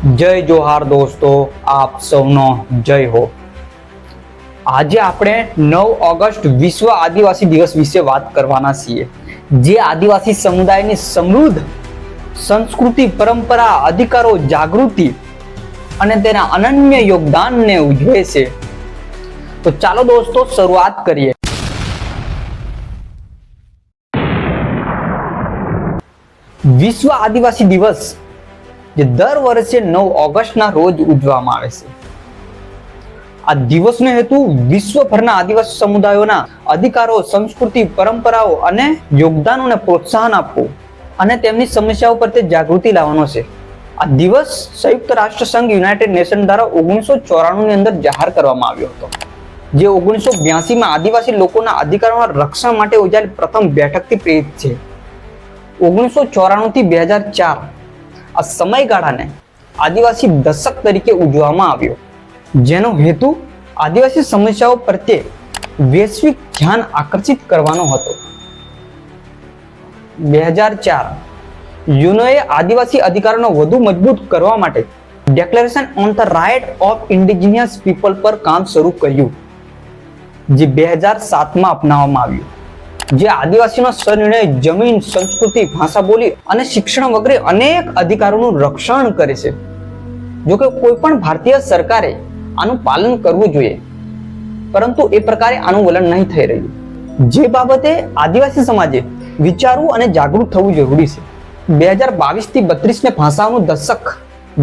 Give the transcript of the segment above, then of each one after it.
જય જોહાર દોસ્તો, આપ સૌનો જય હો. આજે આપણે નવ ઓગસ્ટ વિશ્વ આદિવાસી દિવસ વિશે વાત કરવાના છીએ. જે આદિવાસી સમુદાયની સમૃદ્ધ સંસ્કૃતિ, પરંપરા, અધિકારો, જાગૃતિ અને તેના અનન્ય યોગદાનને ઉજવે છે. તો ચાલો દોસ્તો, શરૂઆત કરીએ. વિશ્વ આદિવાસી દિવસ જે દર વર્ષે નવ ઓગસ્ટના રોજ ઉજવવામાં આવે છે. આ દિવસનો હેતુ વિશ્વભરના આદિવાસી સમુદાયોના અધિકારો, સંસ્કૃતિ, પરંપરાઓ અને યોગદાનોને પ્રોત્સાહન આપવું અને તેમની સમસ્યાઓ પ્રત્યે જાગૃતિ લાવવાનો છે. આ દિવસ સંયુક્ત રાષ્ટ્ર સંઘ યુનાઇટેડ નેશન દ્વારા ઓગણીસો ચોરાણું અંદર જાહેર કરવામાં આવ્યો હતો. જે ઓગણીસો બ્યાસી માં આદિવાસી લોકોના અધિકારોના રક્ષણ માટે યોજાયેલ પ્રથમ બેઠકથી પ્રેરિત છે. ઓગણીસો ચોરાણું થી બે હજાર ચાર આ સમયગાળાને આદિવાસી દશક તરીકે ઉજવવામાં આવ્યો. જેનો હેતુ આદિવાસી સમસ્યાઓ પ્રત્યે વૈશ્વિક ધ્યાન આકર્ષિત કરવાનો હતો. બે હજાર ચાર યુનોએ આદિવાસી અધિકારોનો વધુ મજબૂત કરવા માટે declaration on the right of indigenous people પર કામ શરૂ કર્યું, જે બે હજાર સાતમાં અપનાવવામાં આવ્યું. જે આદિવાસીના સ્વનિર્ણય, જમીન, સંસ્કૃતિ, ભાષા, બોલી અને શિક્ષણ વગેરે અનેક અધિકારોનું રક્ષણ કરે છે. જોકે કોઈ પણ ભારતીય સરકારે આનું પાલન કરવું જોઈએ, પરંતુ એ પ્રકારે આનું વલણ નહીં થઈ રહ્યું. જે બાબતે આદિવાસી સમાજે વિચારવું અને જાગૃત થવું જરૂરી છે. બે હજાર બાવીસથી બત્રીસ ને ભાષાઓનું દશક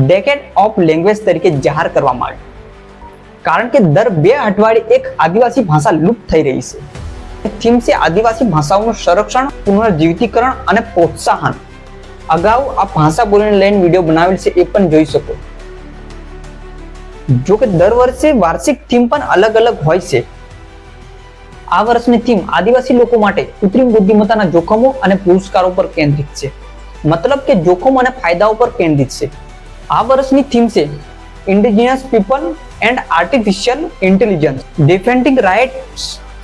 ડેકેડ ઓફ લેંગ્વેજ તરીકે જાહેર કરવામાં આવ્યું. કારણ કે દર બે અઠવાડિયે એક આદિવાસી ભાષા લુપ્ત થઈ રહી છે. થીમ આદિવાસી ભાષાઓનું સંરક્ષણ પુનર્જીવિતીકરણ અને પ્રોત્સાહન. અગાઉ આ ભાષા બોલીને લઈને વીડિયો બનાવેલ છે એ પણ જોઈ શકો. જો કે દર વર્ષે વાર્ષિક થીમ પણ અલગ અલગ હોય છે. આ વર્ષની થીમ આદિવાસી લોકો માટે કૃત્રિમ બુદ્ધિમત્તાના જોખમો અને પુરસ્કારો પર કેન્દ્રિત છે. મતલબ કે જોખમ અને ફાયદાઓ પર કેન્દ્રિત છે. આ વર્ષની થીમ છે indigenous people and artificial intelligence defending right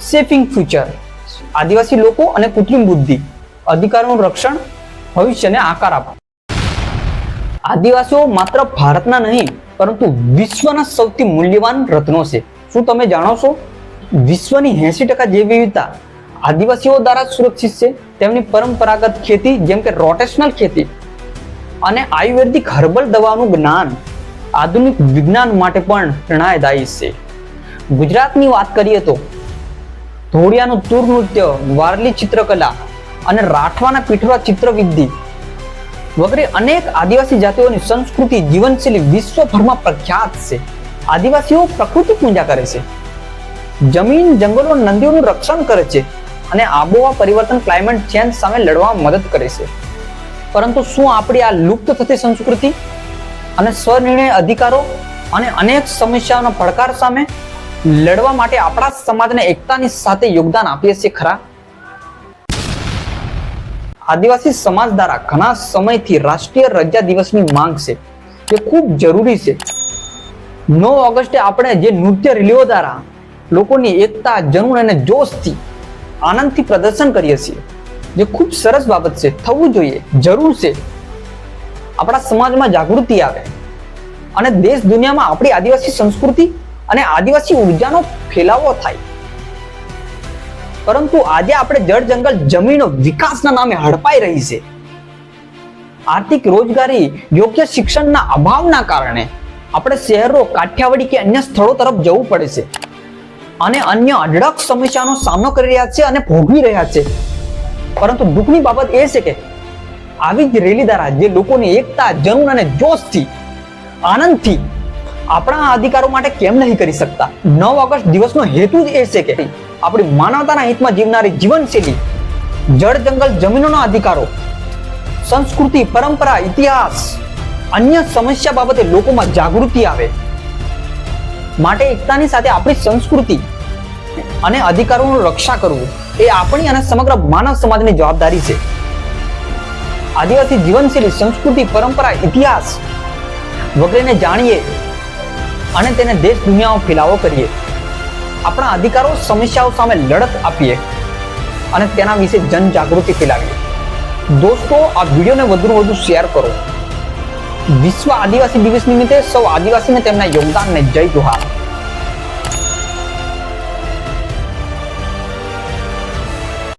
shaping future આદિવાસી લોકો અને કૃત્રિમ બુદ્ધિ, અધિકારોનું રક્ષણ ભવિષ્યને આકાર આપવા. આદિવાસીઓ માત્ર ભારતના નહીં, પરંતુ વિશ્વના સૌથી મૂલ્યવાન રત્નો છે. શું તમે જાણો છો? વિશ્વની એંસી ટકા જૈવ વિવિધતા આદિવાસીઓ દ્વારા સુરક્ષિત છે, તેમની પરંપરાગત ખેતી જેમ કે રોટેશનલ ખેતી અને આયુર્વેદિક હર્બલ દવાનું જ્ઞાન આધુનિક વિજ્ઞાન માટે પણ પ્રેરણાદાયી છે. ગુજરાતની વાત કરીએ તો ધોળિયાનું તૂર નૃત્ય, વારલી ચિત્રકલા અને રાઠવાના પીઠવા ચિત્રવિદ્ધિ વગેરે અનેક આદિવાસી જાતિઓની સંસ્કૃતિ જીવનશૈલી વિશ્વભરમાં પ્રખ્યાત છે. આદિવાસીઓ પ્રકૃતિ પૂજા કરે છે. જમીન, જંગલો, નદીઓનું રક્ષણ કરે છે અને આબોહવા પરિવર્તન ક્લાઇમેટ ચેન્જ સામે લડવા મદદ કરે છે. પરંતુ શું આપણી આ લુપ્ત થતી સંસ્કૃતિ અને સ્વનિર્ણય અધિકારો અને અનેક સમસ્યાઓના પડકાર સામે લડવા માટે આપણા સમાજને એકતાની સાથે યોગદાન આપીએ છીએ ખરા? આદિવાસી સમાજ દ્વારા ઘણા સમયથી રાષ્ટ્રીય રજા દિવસની માંગ છે, જે ખૂબ જરૂરી છે. નવ ઓગસ્ટે આપણે જે નૃત્ય રેલીઓ દ્વારા લોકોની એકતા, જનૂન અને જોશથી આનંદથી પ્રદર્શન કરીએ છીએ, જે ખૂબ સરસ બાબત છે. થવું જોઈએ, જરૂર છે. આપણા સમાજમાં જાગૃતિ આવે અને દેશ દુનિયામાં આપણી આદિવાસી સંસ્કૃતિ અને આદિવાસી ઉર્જાનો ફેલાવો થાય. પરંતુ આજે આપણે જળ જંગલ જમીનો વિકાસના નામે હડપાઈ રહી છે. આર્થિક રોજગારી, યોગ્ય શિક્ષણના અભાવના કારણે આપણે શહેરો, કાઠિયાવાડી કે અન્ય સ્થળો તરફ જવું પડે છે. અને અન્ય અઢળક સમસ્યાનો સામનો કરી રહ્યા છે અને ભોગવી રહ્યા છે. પરંતુ દુઃખની બાબત એ છે કે આવી જ રેલી દ્વારા જે લોકોની એકતા, જનૂન અને જોશથી, આનંદથી આપણા અધિકારો માટે કેમ નહીં કરી શકતા? નવ ઓગસ્ટ દિવસનો હેતુ જ એ છે કે આપણી માનવતાના હિતમાં જીવનારી જીવનશૈલી, જળ જંગલ જમીનોના અધિકારો, સંસ્કૃતિ, પરંપરા, ઇતિહાસ, અન્ય સમસ્યા બાબતે લોકોમાં જાગૃતિ આવે. માટે એકતાની સાથે આપણી સંસ્કૃતિ અને અધિકારોનું રક્ષા કરવું એ આપણી અને સમગ્ર માનવ સમાજની જવાબદારી છે. આદિવાસી જીવનશૈલી, સંસ્કૃતિ, પરંપરા, ઇતિહાસ વગેરેને જાણીએ અને તેને દેશ દુનિયામાં ફેલાવો કરીએ. આપણા અધિકારો સમસ્યાઓ સામે લડત આપીએ અને તેના વિશે જનજાગૃતિ ફેલાવીએ. દોસ્તો, આ વિડીયોને વધુને વધુ શેર કરો. વિશ્વ આદિવાસી દિવસ નિમિત્તે સૌ આદિવાસીને તેમના યોગદાનને જય જોહાર